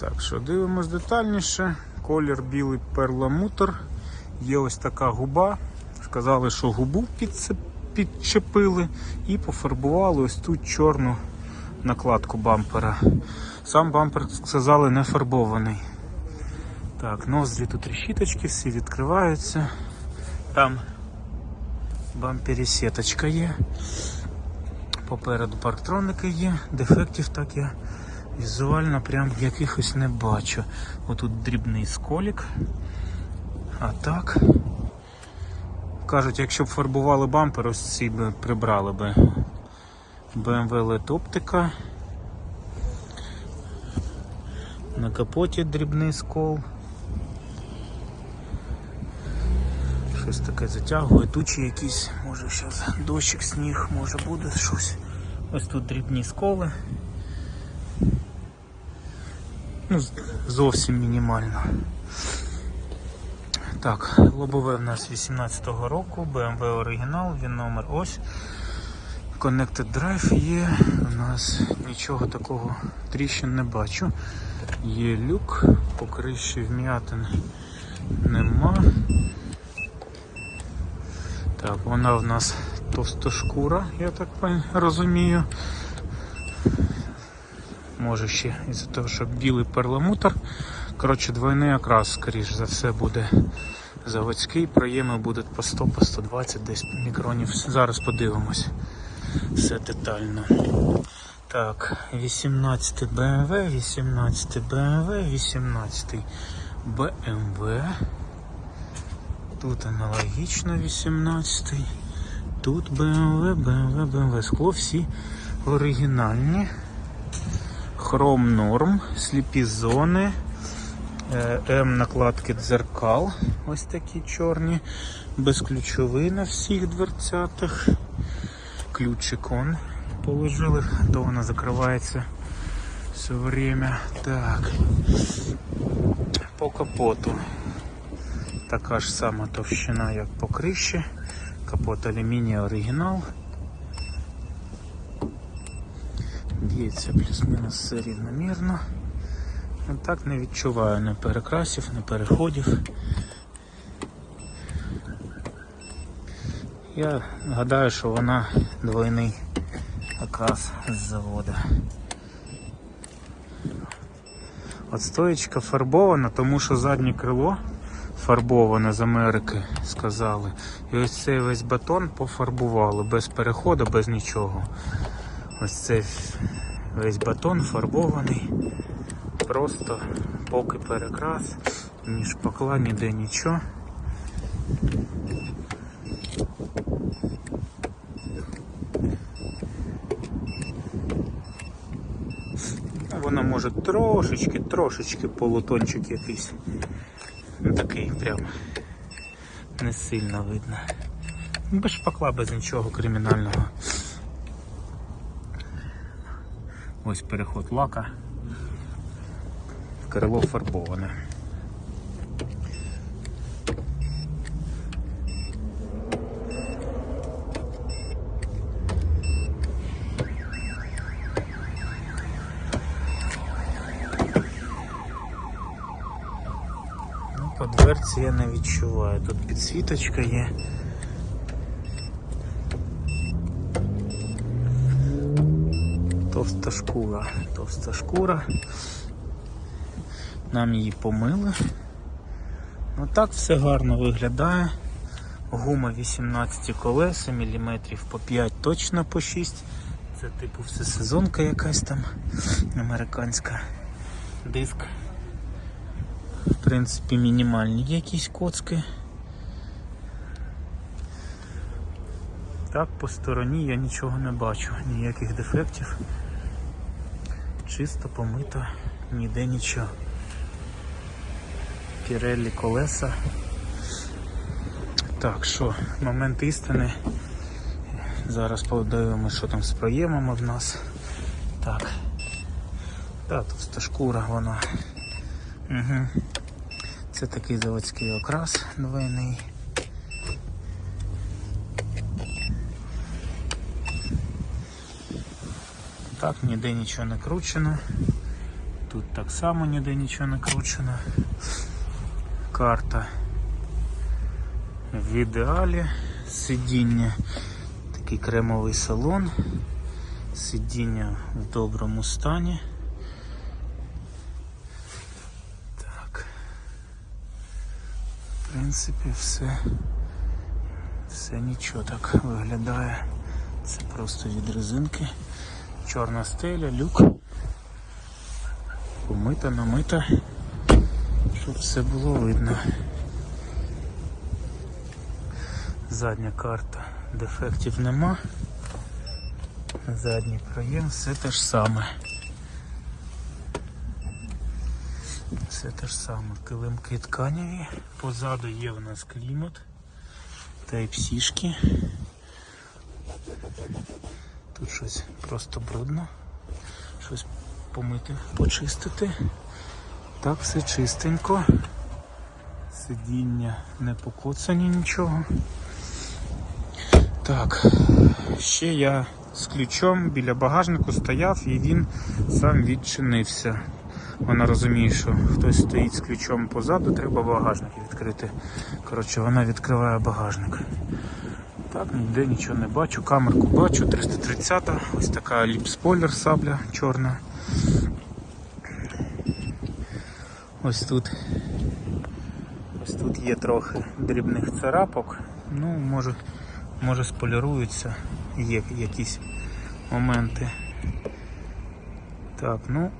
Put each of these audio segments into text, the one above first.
Так що дивимось детальніше. Колір білий перламутр. Є ось така губа. Сказали, що губу підчепили і пофарбували ось тут чорну накладку бампера. Сам бампер сказали не фарбований. Так, ноздрі тут решіточки, всі відкриваються. Там бампері сіточка є. Попереду парктроники є, дефектів так я візуально прям якихось не бачу. Отут дрібний сколік. А так. Кажуть, якщо б фарбували бампер, ось ці би прибрали би. BMW LED оптика. На капоті дрібний скол. Щось таке затягує, тучі якісь, може зараз дощик, сніг, може буде щось. Ось тут дрібні сколи. Ну, зовсім мінімально. Так, лобове в нас 18-го року, BMW оригінал, він номер ось. Connected Drive є. У нас нічого такого тріщин не бачу. Є люк, по криші вм'ятин нема. Так, вона в нас товстошкура, я так розумію. Може ще із-за того, що білий перламутр. Коротше, двойний окрас, скоріш за все, буде заводський. Проєми будуть по 100, по 120 десь мікронів. Зараз подивимось. Все детально. Так, 18 BMW, 18 BMW, 18 BMW. Тут аналогічно 18. Тут BMW, BMW, BMW. Скло всі оригінальні. Хром норм, сліпі зони. Е, М накладки дзеркал. Ось такі чорні. Безключовий на всіх дверцятах. Ключик он положили, то вона закривається все время. Так. По капоту. Така ж сама товщина, як по криші. Капот алюміній оригінал. Б'ється плюс-мінус все рівномірно. Так не відчуваю ні перекрасів, ні переходів. Я гадаю, що вона двойний окрас з заводу. От стоїчка фарбована, тому що заднє крило фарбоване з Америки, сказали. І ось цей весь батон пофарбували без переходу, без нічого. Ось цей весь батон фарбований. Просто поки перекрас, ні шпакла, ніде нічого. Ну, Вона може трошечки, трошечки полутончик якийсь. Ну такий прям не сильно видно. Без шпакла, без нічого кримінального. Ось переход лака. Крило фарбоване. Ну, по дверці я не відчуваю. Тут підсвіточка є. Товста шкура, товста шкура. Нам її помили. Ну так все гарно виглядає. Гума 18 колеса, міліметрів по 5, точно по 6. Це типу всесезонка якась там американська диск. В принципі, мінімальні якісь коцки. Так, по стороні я нічого не бачу, ніяких дефектів. Чисто помито, ніде нічого. Пірелі колеса. Так, що, момент істини. Зараз подивимося, що там з проємами в нас. Так. Та, товста шкура вона. Угу. Це такий заводський окрас двойний. Так, ніде нічого не кручено. Тут так само ніде нічого не кручено. Карта в ідеалі. Сидіння, такий кремовий салон. Сидіння в доброму стані. Так. В принципі, все. Все нічого так виглядає. Це просто від резинки. Чорна стеля, люк. Помита, намита, щоб все було видно. Задня карта, дефектів нема. Задній проєм, все те ж саме. Все те ж саме. Килимки тканеві. Позаду є в нас клімат. Type-C-шки. Тут щось просто брудно. Щось помити, почистити. Так, все чистенько. Сидіння не покоцані нічого. Так, ще я з ключом біля багажнику стояв і він сам відчинився. Вона розуміє, що хтось стоїть з ключом позаду, треба багажник відкрити. Коротше, вона відкриває багажник. Так, ніде нічого не бачу. Камерку бачу, 330 ось така ліп-спойлер сабля чорна. Ось тут. Ось тут є трохи дрібних царапок. Ну, може, може споліруються, є якісь моменти. Так, ну,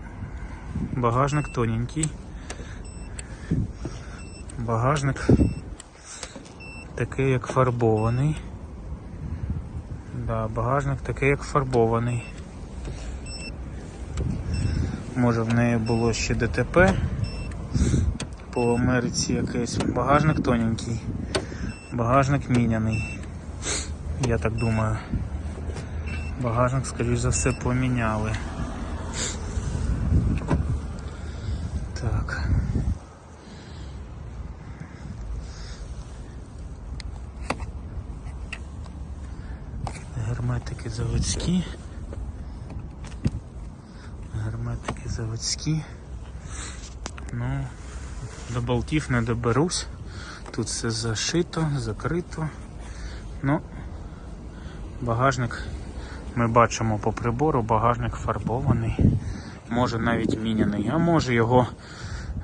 багажник тоненький. Багажник такий як фарбований. Да, багажник такий як фарбований. Може в неї було ще ДТП по Америці якийсь. Багажник тоненький. Багажник міняний. Я так думаю. Багажник, скоріш за все, поміняли. Так. Заводські. Герметики заводські. Ну, до болтів не доберусь. Тут все зашито, закрито. Ну, багажник ми бачимо по прибору, багажник фарбований. Може навіть міняний, а може його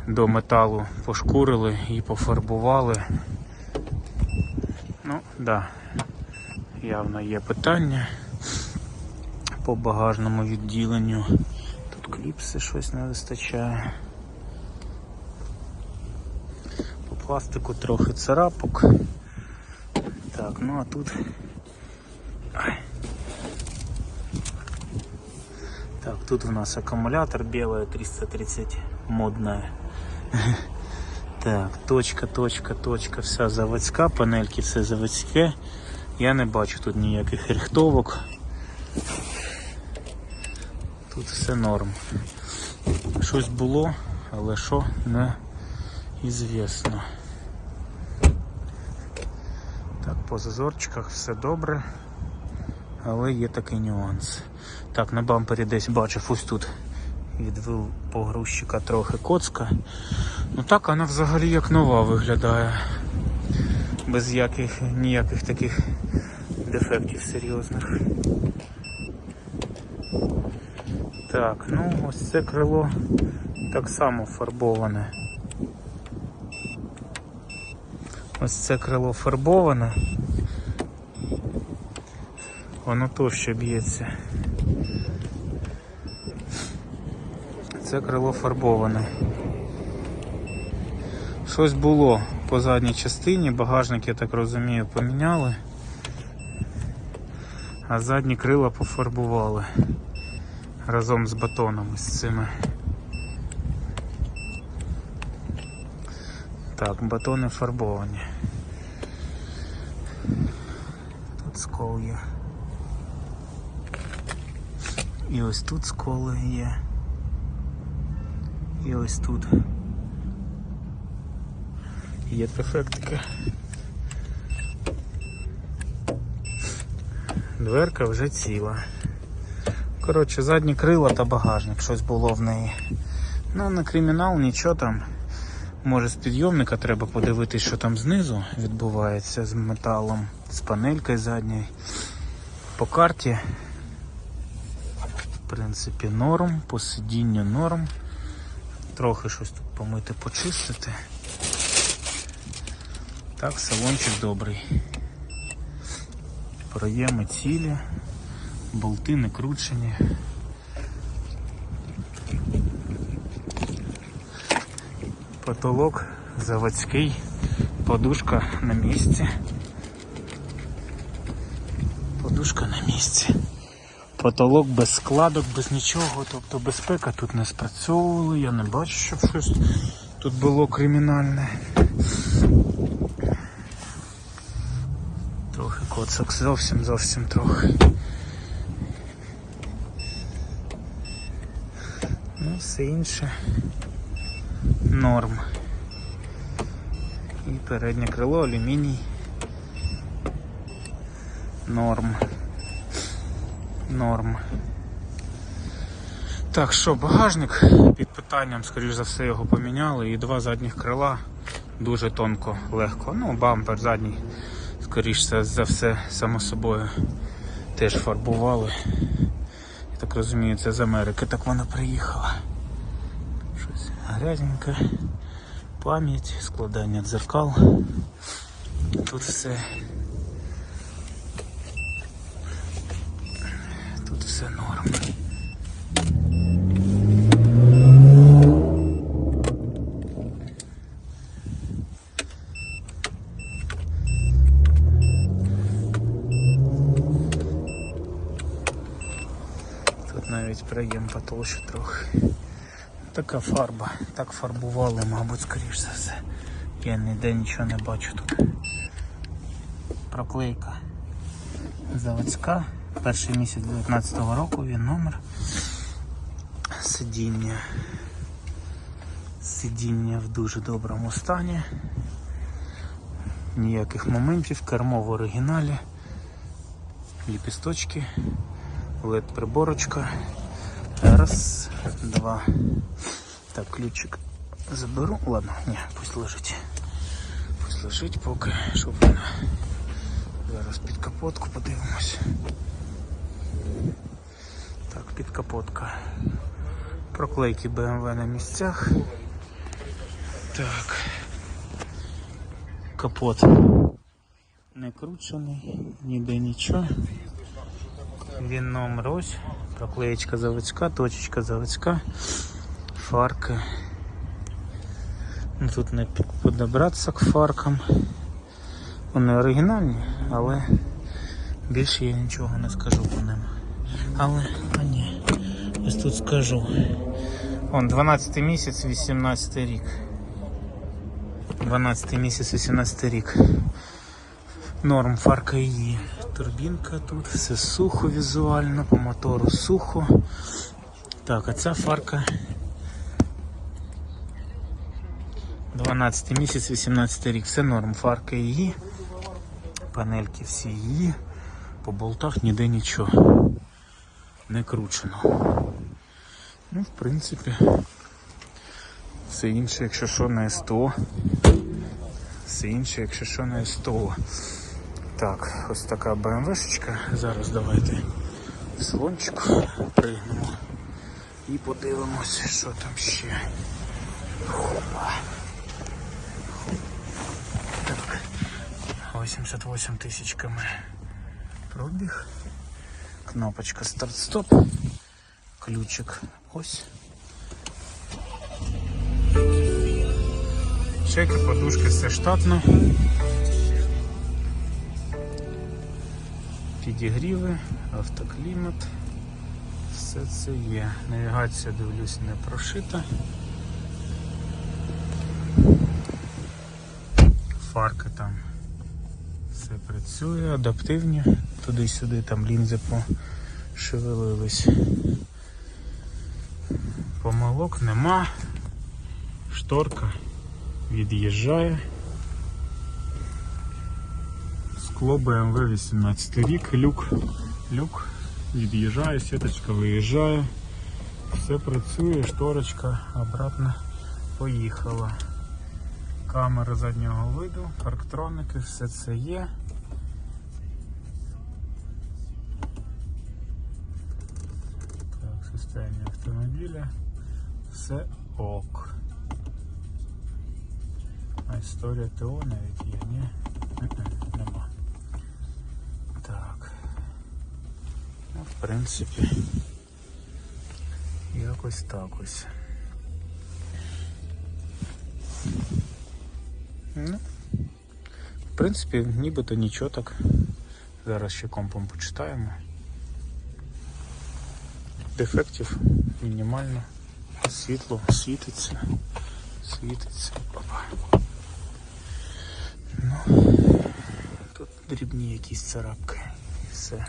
до металу пошкурили і пофарбували. Ну, да, явно є питання по багажному відділенню. Тут кліпси щось не вистачає. По пластику трохи царапок. Так, ну а тут. Так, тут у нас аккумулятор белая 330 модная. Так, точка, точка, точка, вся заводська, панельки все заводське. Я не бачу тут ніяких рихтовок. Тут все норм. Щось було, але що не ізвісно. Так, по зазорчиках все добре, але є такий нюанс. Так, на бампері десь бачив ось тут відвив погрузчика трохи коцка. Ну так вона взагалі як нова виглядає. Без яких, ніяких таких дефектів серйозних. Так, ну ось це крило так само фарбоване. Ось це крило фарбоване. Воно товще б'ється. Це крило фарбоване. Щось було по задній частині, багажник, я так розумію, поміняли, а задні крила пофарбували разом з батонами з цими. Так, батони фарбовані. Тут скол є. І ось тут сколи є. І ось тут. Є дефектика. Дверка вже ціла. Коротше, задні крила та багажник, щось було в неї. Ну, на кримінал нічого там. Може з підйомника треба подивитись, що там знизу відбувається з металом, з панелькою задньою. По карті, в принципі, норм, по сидінню норм. Трохи щось тут помити, почистити. Так, салончик добрий. Проєми цілі, болти не кручені. Потолок заводський, подушка на місці. Подушка на місці. Потолок без складок, без нічого, тобто безпека тут не спрацьовувала, я не бачу, щоб щось тут було кримінальне. Трохи коцок, зовсім зовсім трохи. Ну, все інше норм. І переднє крило, алюміній. Норм. Норм. Так, що, багажник під питанням, скоріш за все, його поміняли. І два задніх крила дуже тонко, легко. Ну, бампер задній, скоріш за- все, само собою теж фарбували. Так розумію, це з Америки так вона приїхала. Щось грязненьке. Пам'ять, складання дзеркал. Тут все. Тут все норм. Проєм потолще трохи. Така фарба. Так фарбували, мабуть, скоріш за все. Я ніде нічого не бачу тут. Проклейка заводська. Перший місяць 19-го року він номер. Сидіння. Сидіння в дуже доброму стані. Ніяких моментів, кермо в оригіналі. Ліпісточки, led приборочка. Раз, два. Так, ключик заберу. Ладно, ні, пусть лежить. Пусть лежить поки, щоб вона. Зараз під капотку подивимось. Так, під капотка. Проклейки BMW на місцях. Так. Капот не кручений, ніде нічого. Він ось. Проклеєчка заводська, точечка заводська, фарки. Ну, Тут не подобратися к фаркам. Вони оригінальні, але більше я нічого не скажу по ним. Але, а ні, ось тут скажу. Он 12 місяць, 18 рік. 12 місяць, 18 рік. Норм фарка її. Турбінка тут, все сухо візуально, по мотору сухо. Так, а ця фарка 12 місяць, 18 рік. Все норм. Фарка її. Панельки всі її. По болтах ніде нічого. Не кручено. Ну, в принципі, все інше, якщо що, на СТО. Все інше, якщо що, на СТО. Так, ось така БМВшечка. Зараз давайте салончик пригнемо і подивимося, що там ще. Хопа. Так, 88 тисяч км пробіг. Кнопочка старт-стоп. Ключик ось. Чеки, подушки, все штатно. Підігріви, автоклімат. Все це є. Навігація, дивлюсь, не прошита. Фарки там все працює, адаптивні. Туди-сюди там лінзи пошевелились. Помилок нема. Шторка від'їжджає. Скло BMW 18 рік, люк, люк від'їжджає, сіточка виїжджає. все працює, шторочка обратно поїхала. Камера заднього виду, парктроники, все це є. Так, состояние автомобіля. Все ок. А історія ТО навіть є, ні? В принципі, якось так ось. Ну, в принципі, нібито нічого так. Зараз ще компом почитаємо. Дефектів мінімально. Світло світиться. Світиться. Ну, тут дрібні якісь царапки. І все.